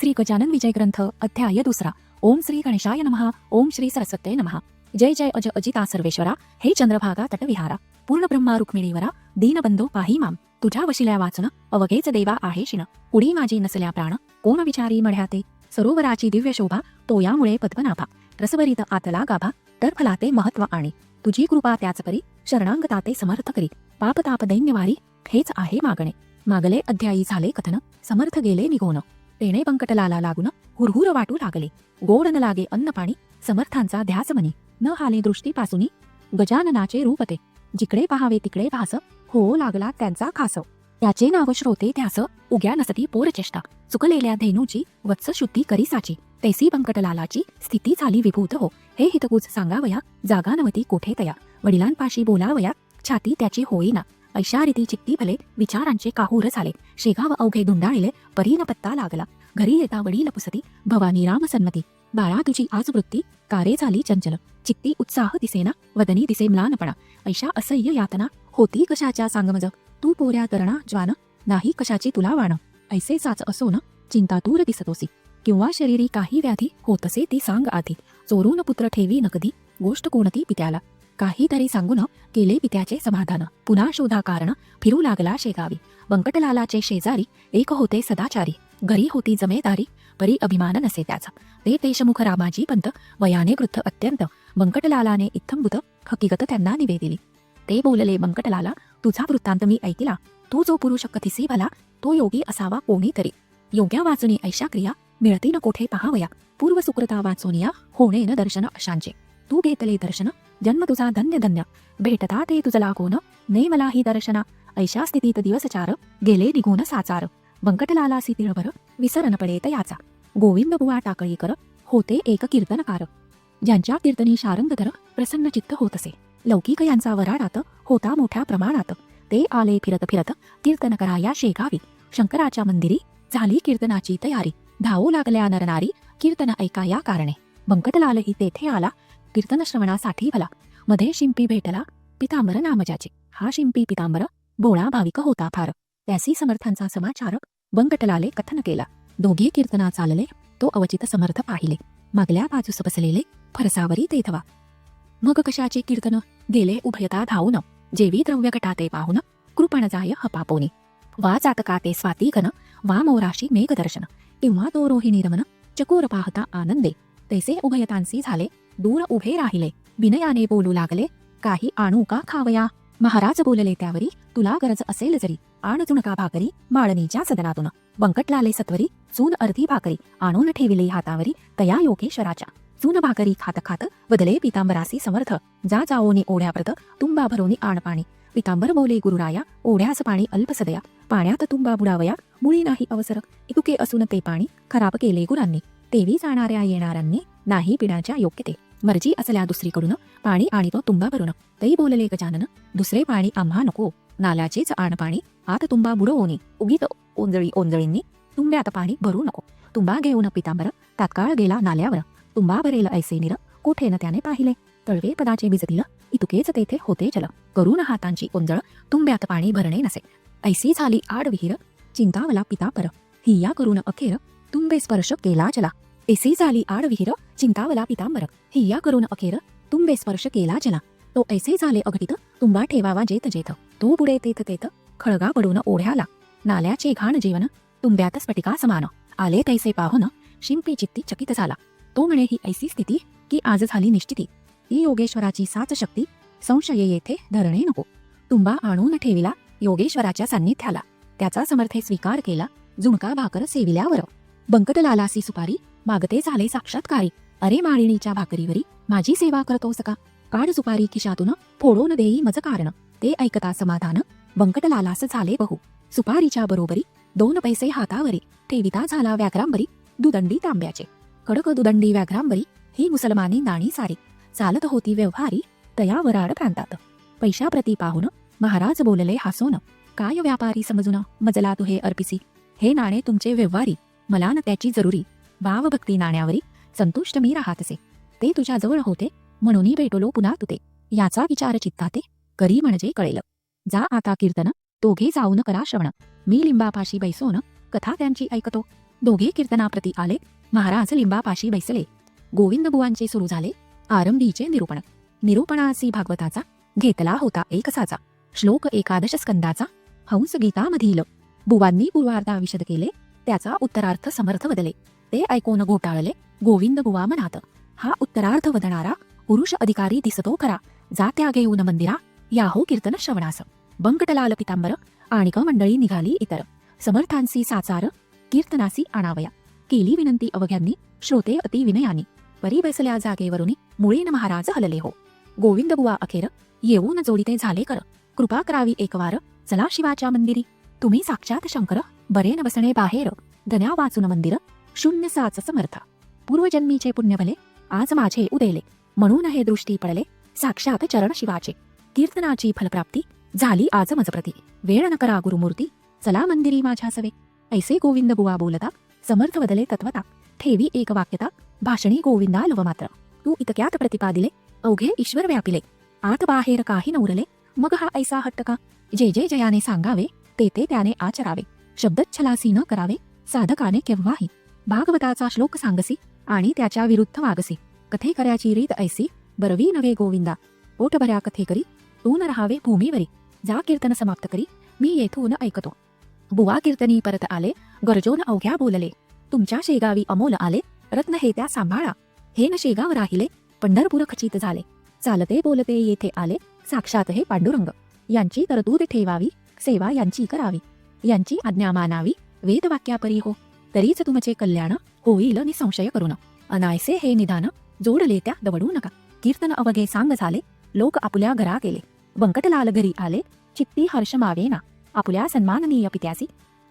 श्री गजानन विजय ग्रंथ अध्याय दुसरा. ओम श्री गणेशाय नमः ओम श्री सरस्वते नमः. जय जय अज अजिता सर्वेश्वरा हे चंद्रभागा तटविहारा. पूर्ण ब्रह्मा रुक्मिणीवरा दीनबंधो पाही माम. तुझ्या वशिल्या वाचन अवघेच देवा आहे शिन. उडी माझी नसल्या प्राण कोण विचारी मढ्याते? सरोवराची दिव्य शोभा तो यामुळे पद्मनाभा. रसभरीत आतला गाभा तर फलाते महत्त्व आणि. तुझी कृपा त्याच परी शरणांगताते समर्थ करी पाप ताप दैन्यवारी हेच आहे मागणे. मागले अध्यायी झाले कथन समर्थ गेले निघोन तेणे पंकटलाला लागून हुरहुर वाटू लागले. गोड न लागे अन्न पाणी समर्थांचा ध्यास म्हणे. न हाले दृष्टीपासूनी गजाननाचे रूपते जिकडे पहावे तिकडे भास हो लागला त्यांचा खास. त्याचे नाव श्रोते त्यास उग्या नसती पोरचेष्टा चुकलेल्या धेनूची वत्स शुद्धी करी साची तैसी पंकटलालाची स्थिती झाली विभूत हो. हे हितकूच सांगावया जागा नवती कोठे तया. वडिलांपाशी बोलावया छाती त्याची होईना. अशा रीती चित्ती भले विचारांचे काहूर झाले. शेगाव अवघे धुंडाळले परीन पत्ता लागला. घरी येता वडील पुसती भवानी राम सन्मती. बाळा तुझी आज वृत्ती कारे झाली चंचल. चित्ती उत्साह दिसेना वदनी दिसे म्लानपणा. ऐशा असह्य यातना होती कशाच्या सांगमज? तू पोऱ्या तरणा ज्वान नाही कशाची तुला वाण? ऐसे साच असो न चिंता दूर दिसतोसी. किंवा शरीरी काही व्याधी होतसे ती सांग आधी. चोरून पुत्र ठेवी नकदी गोष्ट कोणती पित्याला? काहीतरी सांगून केले पित्याचे समाधान. पुन्हा शोधा कारण. फिरू लागला शेगावी. बंकटलालाचे शेजारी एक होते सदाचारी. घरी होती जमेदारी. परी अभिमान नसे त्याचा. ते देशमुख रामाजी पंत वयाने वृद्ध अत्यंत. व्यंकटलालाने इत्थंभूत हकीकत त्यांना निवेदिली. ते बोलले बंकटलाला तुझा वृत्तांत मी ऐकला. तू जो पुरुष कथिसी भला तो योगी असावा कोणीतरी. योग्या वाचणी ऐशा क्रिया मिळती न कोठे पहावया. पूर्व सुकृता वाचोनिया होणे न दर्शन अशांचे. तू घेतले दर्शन जन्म तुझा धन्य धन्य भेटता ते तुझला कोण ने मला ही दर्शना ऐशा स्थितीत दिवसचार गेले निघून साचार व्यंकटलालासी तिळभर विसरण पडेत याचा गोविंद बुवा टाकळीकर होते एक कीर्तनकार ज्यांच्या कीर्तनी शारंगधर प्रसन्न चित्त होतसे लौकिक यांचा वराडात होता मोठ्या प्रमाणात ते आले फिरत फिरत कीर्तन कराया शेगावी शंकराच्या मंदिरी झाली कीर्तनाची तयारी धावू लागल्या नरनारी कीर्तन ऐका या कारणे बंकटलालही तेथे आला कीर्तन श्रवणासाठी भला. मध्ये शिंपी भेटला पितांबर नामजाचे. हा शिंपी पितांबर बोळा भाविक होता फार. त्यासी समर्थांचा समाचार बंकटलाले कथन केला. दोघी कीर्तना चालले तो अवचित समर्थ पाहिले. मागल्या बाजूस बसलेले फरसावरी तेथवा. मग कशाचे कीर्तन? गेले उभयता धावून. जेवी द्रव्य घटाते पाहून कृपण जाय हपापोनी. वा जातकाते स्वातीघन वा मोराशी मेघदर्शन. किंवा तो रोहिणी रमन चकोर पाहता आनंदे. तैसे उभयतांसी झाले. दूर उभे राहिले. विनयाने बोलू लागले काही आणू का खावया? महाराज बोलले त्यावरी तुला गरज असेल जरी. आण जुणका भाकरी माळणीच्या सदनातून. बंकटलाले सत्वरी चून अर्धी भाकरी. आणून ठेविले हातावरी तया योगेश्वराच्या. चून भाकरी खात खात बदले पितांबरासी समर्थ. जा जाओनी ओढ्याप्रत तुंबा भरोनी आण पाणी पितांबर बोले गुरुराया ओढ्यास पाणी अल्पसदया पाण्यात तुंबा बुडावया मुळी नाही अवसर. इतुके असून ते पाणी खराब केले गुरांनी. तेवी जाणाऱ्या येणाऱ्यांनी नाही पिण्याच्या योग्यते मर्जी असल्या दुसरीकडून पाणी आणि तो तुंबा भरून तई बोलले गजानन दुसरे पाणी आम्हा नको. नाल्याचेच आण पाणी आत तुंबा बुडवोनी उगीत ओंजळी ओंजळींनी तुंब्यात पाणी भरू नको. तुंबा घेऊन पितांबर तात्काळ गेला नाल्यावर. तुंबा भरेल ऐसे निर कोठे न त्याने पाहिले. तळवे पदाचे भिजतील इतुकेच तेथे होते जल. करून हातांची ओंजळ तुंब्यात पाणी भरणे नसे. ऐसी झाली आड विहीर चिंतावला पितापर हिया करून अखेर तुंबे स्पर्श केला जला. ऐसी झाली आड विहीर चिंतावला पितांबर। हिया करून अखेर तुंबे स्पर्श केला जला। तो ऐसे झाले अघटित तुंबा ठेवावा जेत जेथ तो पुढे तेथ तेथ खळगा पडून ओढ्याला। नाल्याचे घाण जीवन तुंब्यात स्फटिका समान। आले तैसे पाहून शिंपी चित्ती चकित झाला। तो म्हणे ही ऐसी स्थिती की आज झाली निश्चिती. ती योगेश्वराची साच शक्ती संशय येथे धरणे नको. तुंबा आणून ठेविला योगेश्वराच्या सान्निध्याला. त्याचा समर्थे स्वीकार केला झुणका भाकर सेविल्यावर. बंकटलालासी सुपारी मागते झाले साक्षात्कारी. अरे माळिणीच्या भाकरीवरी माझी सेवा करतोस का? काढ सुपारी खिशातून फोडून देई मज कारण. ते ऐकता समाधान बंकटलालास झाले बहु. सुपारीच्या बरोबरी दोन पैसे हातावरी. ठेविता झाला व्याघ्रांबरी दुदंडी तांब्याचे. कडक दुदंडी व्याघ्रांबरी ही मुसलमानी नाणी सारी. चालत होती व्यवहारी तया वराड प्रांतात. पैशाप्रती पाहून महाराज बोलले हसून काय व्यापारी समजून? मजला तुहे अर्पिसी. हे नाणे तुमचे व्यवहारी. मला न त्याची जरुरी. भावभक्ती नाण्यावरी संतुष्ट मी राहतसे. ते तुझ्या जवळ होते म्हणूनही भेटलो पुन्हा तुते. याचा विचार चित्ताते करी म्हणजे कळेल. जा आता कीर्तन दोघे जाऊन करा श्रवण. मी लिंबापाशी बैसोन कथा त्यांची ऐकतो. दोघे कीर्तनाप्रती आले महाराज लिंबापाशी बैसले. गोविंद बुवांचे सुरू झाले आरंभीचे निरूपण. निरूपणासी भागवताचा घेतला होता एक साचा श्लोक एकादश स्कंदाचा हंस गीतामधील बुवांनी पूर्वार्धा विशद केले त्याचा उत्तरार्थ समर्थ बदले ते ऐकून घोटाळले गोविंद बुवा मनात हा उत्तरार्थ वदणारा पुरुष अधिकारी दिसतो खरा. जात्या घेऊन मंदिरा. याहो कीर्तन श्रवणास. बंकटलाल पितांबर. आणिक मंडळी निघाली इतर. समर्थांसी साचार. कीर्तनासी आणावया. केली विनंती अवघ्यांनी. श्रोते अति विनयानी. परी बसल्या जागेवरून. मुळीन महाराज हलले हो. गोविंद बुवा अखेर. येऊन जोडीते झाले कर. कृपा करावी एकवार. चला शिवाच्या मंदिरी. तुम्ही साक्षात शंकर. बरे न बसणे बाहेर. धन्या वाचून मंदिर. शून्य साच समर्थ. पूर्वजन्मीचे पुण्यभले आज माझे उदेले. म्हणून हे दृष्टी पडले साक्षात चरण शिवाचे. कीर्तनाची फलप्राप्ती झाली आज मजप्रती. वेळ न करा गुरुमूर्ती चला मंदिरी माझ्या सवे. ऐसे गोविंद बुवा बोलता समर्थ बदले तत्वता. ठेवी एक वाक्यता भाषणी गोविंदा लव मात्र. तू इतक्यात प्रतिपादिले अवघे ईश्वर व्यापिले. आत बाहेर काही नवरले मग हा ऐसा हट्ट का जे जे जयाने सांगावे ते ते त्याने आचरावे. शब्दच्छलासी न करावे साधकाने केव्हाही. भागवताचा श्लोक सांगसी आणि त्याच्या विरुद्ध वागसी. कथे करायची रीत ऐसी बरवी नव्हे गोविंदा. पोटभऱ्या कथे करी तू न राहावे भूमीवरी. जा कीर्तन समाप्त करी मी येथून ऐकतो. बुवा कीर्तनी परत आले गरजोन अवघ्या बोलले. तुमच्या शेगावी अमोल आले रत्न हे त्या सांभाळा. हे न शेगाव राहिले पंढरपूर खचित झाले. चालते बोलते येथे आले साक्षात हे पांडुरंग. यांची तरतूद ठेवावी सेवा यांची करावी. यांची आज्ञा मानावी वेदवाक्यापरी हो. तरीच तुमचे कल्याण होईल निसंशय करून अनायसे हे निदान जोडले त्या दवडू नका. कीर्तन अवघे सांग झाले. लोक आपुल्या घरा गेले. बंकटलाल घरी आले. चित्ती हर्ष मावेना. आपुल्या सन्माननीय पित्यासी.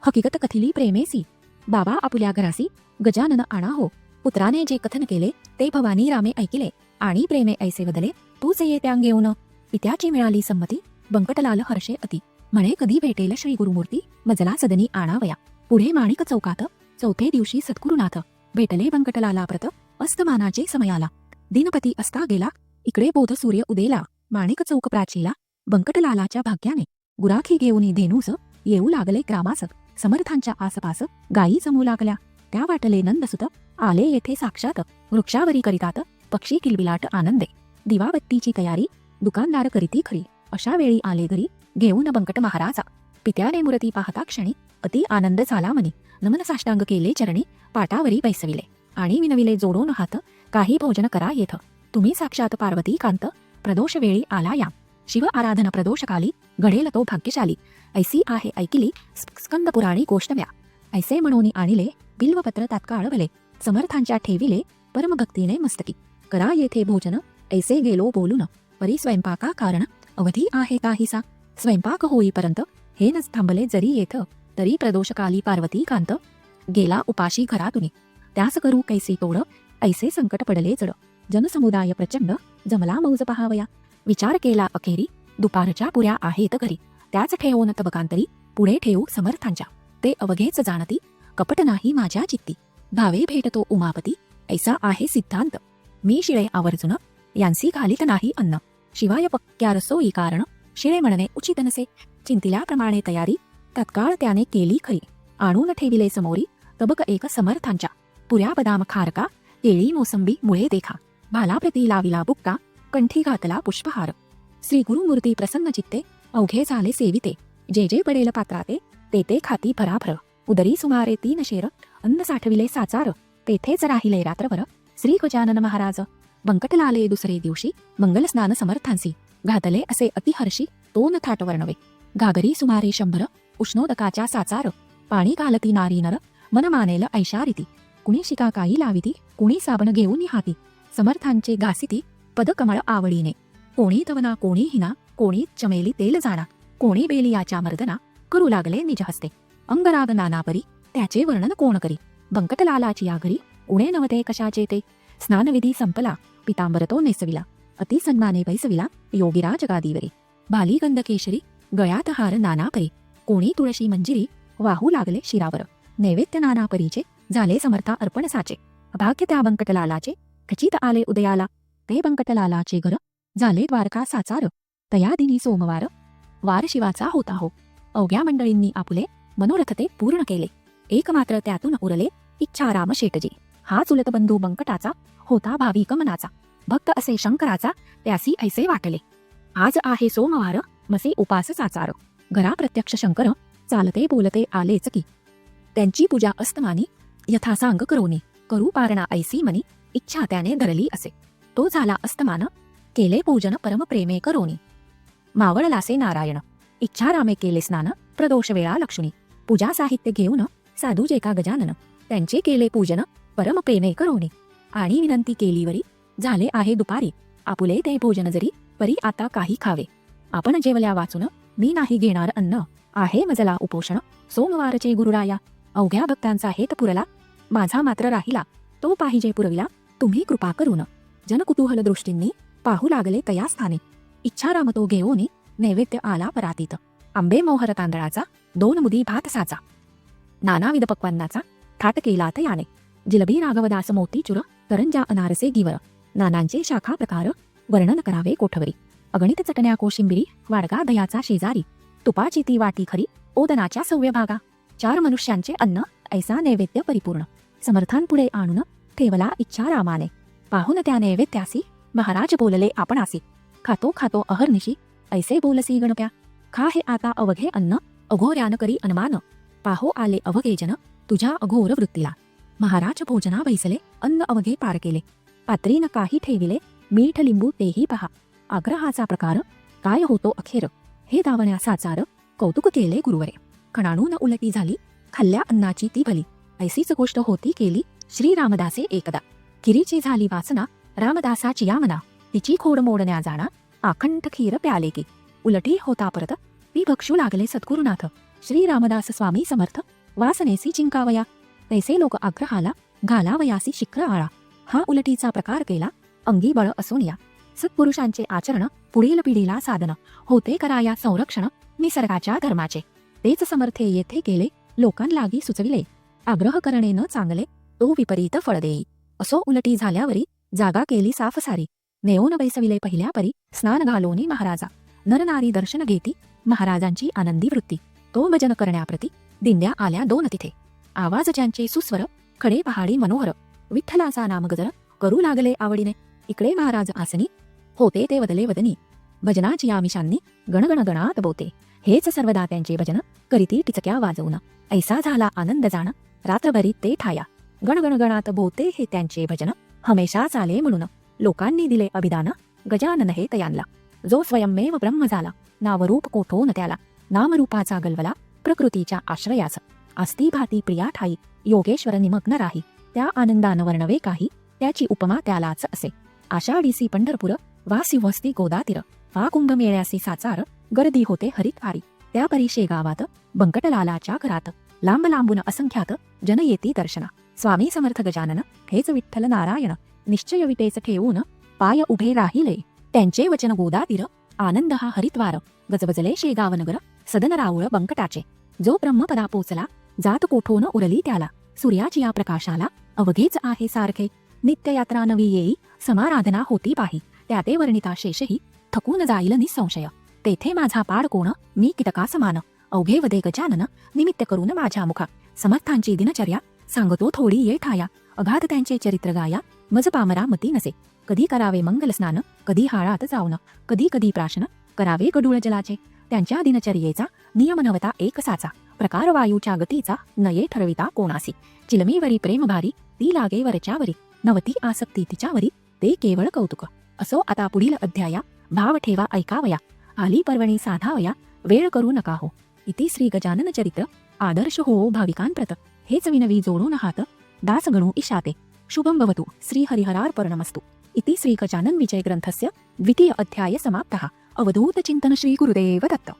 हकीकत कथिली प्रेमेसी. बाबा आपुल्या घरासी. गजानन आणा हो. पुत्राने जे कथन केले ते भवानी रामे ऐकिले. आणि प्रेमे ऐसे बदले तूच ये त्या घेऊन. पित्याची मिळाली संमती. बंकटलाल हर्षे अति. म्हणे कधी भेटेल श्री गुरुमूर्ती? मजला सदनी आणावया. पुढे माणिक चौकात चौथे दिवशी सद्गुरुनाथ भेटले व्यंकटलाला प्रत अस्तमानाचे समयाला. दिनपती असता गेला इकडे बोध सूर्य उदेला माणिक चौक प्राचीला बंकटलालाच्या भाग्याने गुराखी घेऊन धेनूस येऊ लागले ग्रामास समर्थांच्या आसपास गायी जमू लागल्या. त्या वाटले नंदसुत आले येथे साक्षात वृक्षावरी करीतात पक्षी किलबिलाट आनंदे. दिवाबत्तीची तयारी दुकानदार करीती खरी. अशा वेळी आले घरी घेऊन बंकट महाराजा पित्याने मुरती पाहता क्षणी अति आनंद झाला म्हणे. नमन साष्टांग केले चरणी पाटावरी बैसविले. आणि विनविले जोडून हात काही भोजन करा येथ. तुम्ही साक्षात पार्वती कांत प्रदोष वेळी आला या. शिव आराधन प्रदोषकाली घडेल तो भाग्यशाली. ऐसी आहे ऐकिली स्कंद पुराणी गोष्ट व्या. ऐसे म्हणून आणिले बिल्वपत्र तात्काळ भले. समर्थांच्या ठेविले परमभक्तीने मस्तकी. करा येथे भोजन ऐसे गेलो बोलून. परी स्वयंपाका कारण अवधी आहे काहीसा. स्वयंपाक होईपर्यंत हे नच थांबले जरी येथ तरी प्रदोषकाली पार्वती कांत गेला उपाशी घरातून. त्यास करू कैसे तोड ऐसे संकट पडले जड. जनसमुदाय प्रचंड जमला मौज पहावया. विचार केला अखेरी दुपारच्या पुऱ्या आहेत घरी. त्याच ठेवून तबकांतरी पुढे ठेवू समर्थांच्या. ते अवघेच जाणती कपट नाही माझ्या चित्ती. भावे भेटतो उमापती ऐसा आहे सिद्धांत. मी शिळे आवर्जून यांसी घालीत नाही अन्न. शिवाय पक्क्या रसोई कारण शिळे म्हणणे उचित नसे. चिंतिल्याप्रमाणे तयारी तत्काळ त्याने केली खरी. आणून ठेविले समोरी तबक एक समर्थांच्या. पुऱ्या बदाम खारका केळी मोसंबी मुळे देखा. भालाप्रती लाविला बुक्का कंठी घातला पुष्पहार. श्री गुरुमूर्ती प्रसन्न चित्ते अवघे झाले सेविते. जे जे पडेल पात्राते ते ते खाती भराभर. उदरी सुमारे तीन शेर अन्न साठविले साचार. तेथेच राहिले रात्रभर. श्री गजानन महाराज. बंकटलाले दुसरे दिवशी मंगलस्नान समर्थांसी. घातले असे अतिहर्षी तोन थाट वर्णवे घागरी सुमारे शंभर उष्णोदकाच्या साचार पाणी घालती नारी नर मन मानेल ऐशारिती. कुणी शिका काही लाविती कुणी साबण घेऊन हाती समर्थांचे घासिती पदकमळ आवडीने. कोणी तवना कोणी हिना कोणी चमेली तेल जाणा. कोणी बेलियाच्या मर्दना करू लागले निज हस्ते. अंगराग नानापरी त्याचे वर्णन कोण करी? बंकटलालाची आघरी उणे नवते कशाचे ते? स्नानविधी संपला पितांबर तो नेसविला. अतिसन्माने बैसविला योगिराज गादीवरी. बाली गंधकेशरी गळ्यात हार नानापरी कोणी तुळशी मंजिरी वाहू लागले शिरावर. नैवेद्य नानापरीचे झाले समर्था अर्पण साचे. भाग्य त्या बंकटलालाचे खचित आले उदयाला. ते बंकटलालाचे घर झाले द्वारका साचार. तया दिनी सोमवार वार शिवाचा होता हो. अवघ्या मंडळींनी आपुले मनोरथ ते पूर्ण केले. एक मात्र त्यातून उरले इच्छाराम शेटजी. हा चुलत बंधू बंकटाचा होता भाविक मनाचा भक्त असे शंकराचा त्यासी ऐसे वाटले. आज आहे सोमवार मसे उपास साचार घरा प्रत्यक्ष शंकर चालते बोलते आलेच की. त्यांची पूजा अस्तमानी यथासांग करोनी. करू पारणा ऐसी मनी इच्छा त्याने धरली असे. तो झाला अस्तमान केले पूजन परमप्रेमे करोनी. मावळलासे नारायण इच्छारामे केले स्नान प्रदोष वेळा लक्ष्मी. पूजा साहित्य घेऊन साधू जेका गजानन त्यांचे केले पूजन परमप्रेमे करोनी. आणि विनंती केलीवरी झाले आहे दुपारी. आपुले ते भोजन जरी परी आता काही खावे. आपण जेवल्या वाचून मी नाही घेणार अन्न. आहे मजला उपोषण. सोमवारचे गुरुराया अवघ्या भक्तांचा हेत पुरला. माझा मात्र राहिला तो पाहिजे पुरविला. तुम्ही कृपा करून. जनकुतूहल दृष्टींनी पाहू लागले तया स्थाने. इच्छा रामतो घेऊन नैवेद्य आला परातीत. आंबे मोहर तांदळाचा दोन मुदी भात साचा. नानाविध पक्वांनाचा थाट केला याने जिलबी राघवदास मोतीचुर करंजा अनारसे गिवर. नानांचे शाखा प्रकार वर्णन करावे कोठवरी. अगणित चटण्या कोशिंबिरी वाडगा दयाचा शेजारी तुपाची ती वाटी खरी ओदनाच्या सव्य भागा. चार मनुष्यांचे अन्न ऐसा नैवेद्य परिपूर्ण. समर्थांपुढे आणून ठेवला इच्छा रामाने पाहून त्या नैवेद्यासी महाराज बोलले आपणासी. खातो खातो अहर्निशी ऐसे बोलसी गणप्या. खा हे आता अवघे अन्न अघोऱ्यान करी अनमान. पाहो आले अवघे जन तुझ्या अघोर वृत्तीला. महाराज भोजना बैसले अन्न अवघे पार केले. पात्रीन काही ठेविले मीठ लिंबू तेही पहा. आग्रहाचा प्रकार काय होतो अखेर? हे दावण्यासाचार कौतुक केले गुरुवरे. खणाणून उलटी झाली खाल्ल्या अन्नाची ती भली ऐसीच गोष्ट होती केली श्री रामदासे एकदा. किरीची झाली वासना रामदासाची या मना तिची खोड मोडण्या जाणा आखंड खीर प्याले की. उलटी होता परत ती भक्षू लागले सद्गुरुनाथ. श्री रामदास स्वामी समर्थ वासनेसी चिंकावया तैसे लोक आग्रहाला घालावयासी शिखर आळा. हा उलटीचा प्रकार केला अंगी बळ असून या. सत्पुरुषांचे आचरण पुढील पिढीला साधन. होते कराया संरक्षण निसर्गाच्या धर्माचे. तेच समर्थे येथे केले लोकांलागी सुचविले. आग्रह करणे न चांगले तो विपरीत फळ देई. असो उलटी झाल्यावरी जागा केली साफ सारी. नेऊन बैसविले पहिल्या परी स्नान घालोनी महाराजा. नरनारी दर्शन घेती महाराजांची आनंदी वृत्ती. तो भजन करण्याप्रती दिंड्या आल्या दोन तिथे. आवाज ज्यांचे सुस्वर खडे पहाडी मनोहर. विठ्ठलाचा नामगजर करू लागले आवडीने. इकडे महाराज आसनी होते ते वदले वदनी. भजनाची आमिषांनी गणगण गणात बोते हेच सर्वदा त्यांचे भजन करीती टिचक्या वाजवून. ऐसा झाला आनंद जाण रात्रभरी ते ठाया. गणगण गणात बोते हे त्यांचे भजन हमेशा चाले म्हणून. लोकांनी दिले अभिदान गजानन हे तयांला. जो स्वयंमेव ब्रह्म झाला नावरूप कोठो न त्याला. नामरूपाचा गलवला प्रकृतीच्या आश्रयास. आस्ती भाती प्रिया ठाई योगेश्वर निमग्न राही. त्या आनंदान वर्णवे काही त्याची उपमा त्यालाच असे. आषाढीसी पंढरपूर वा वस्ती गोदातीर वा कुंभमेळ्यासी साचार गर्दी होते हरिद्वारी त्या परिशे गावात बंकटलालाच्या घरात लांब लांबून असंख्यात जन येती दर्शना. स्वामी समर्थ गजानन हेच विठ्ठल नारायण निश्चय विटेच ठेवून पाय उभे राहिले. त्यांचे वचन गोदातीर आनंद हा हरिद्वार गजबजले शेगाव नगर सदन राऊळ बंकटाचे. जो ब्रह्मपदा पोचला जात कोठोन उरली त्याला. सूर्याची या प्रकाशाला अवघेच आहे सारखे. नित्ययात्रा नवी येई समाराधना होती पाही. त्या ते वर्णिता शेषही थकून जाईल निसंशय. तेथे माझा पाड कोण? मी कितका समान अवघे वदे गजानन निमित्त करून माझ्या मुखा. समर्थांची दिनचर्या सांगतो थोडी ये ठाया अगाध त्यांचे चरित्र गाया मज पामरा मती नसे. कधी करावे मंगल स्नान कधी हाळात जाऊन कधी कधी प्राशन करावे गडूळ जलाचे. त्यांच्या दिनचर्येचा नियम नवता एक साचा. प्रकार वायूच्या गतीचा नये ठरविता कोणासी. चिलमीवरी प्रेमभारी ती लागे वरच्यावरी. नवती आसक्ती तिच्यावरी ते केवळ कौतुक. असो आता पुढील अध्याया भाव ठेवा ऐकावया आली पर्वणी साधावया वेळ करू नका हो. इति श्री गजानन चरित्र आदर्श हो भाविकांप्रत हेच विनवी जोडून हात दास गणू इशाते. शुभं भवतु श्री हरिहरार्पणमस्तु इति श्री गजानन विजय ग्रंथस्य द्वितीय अध्याय समाप्तः. अवधूत चिंतन श्री गुरुदेव दत्त.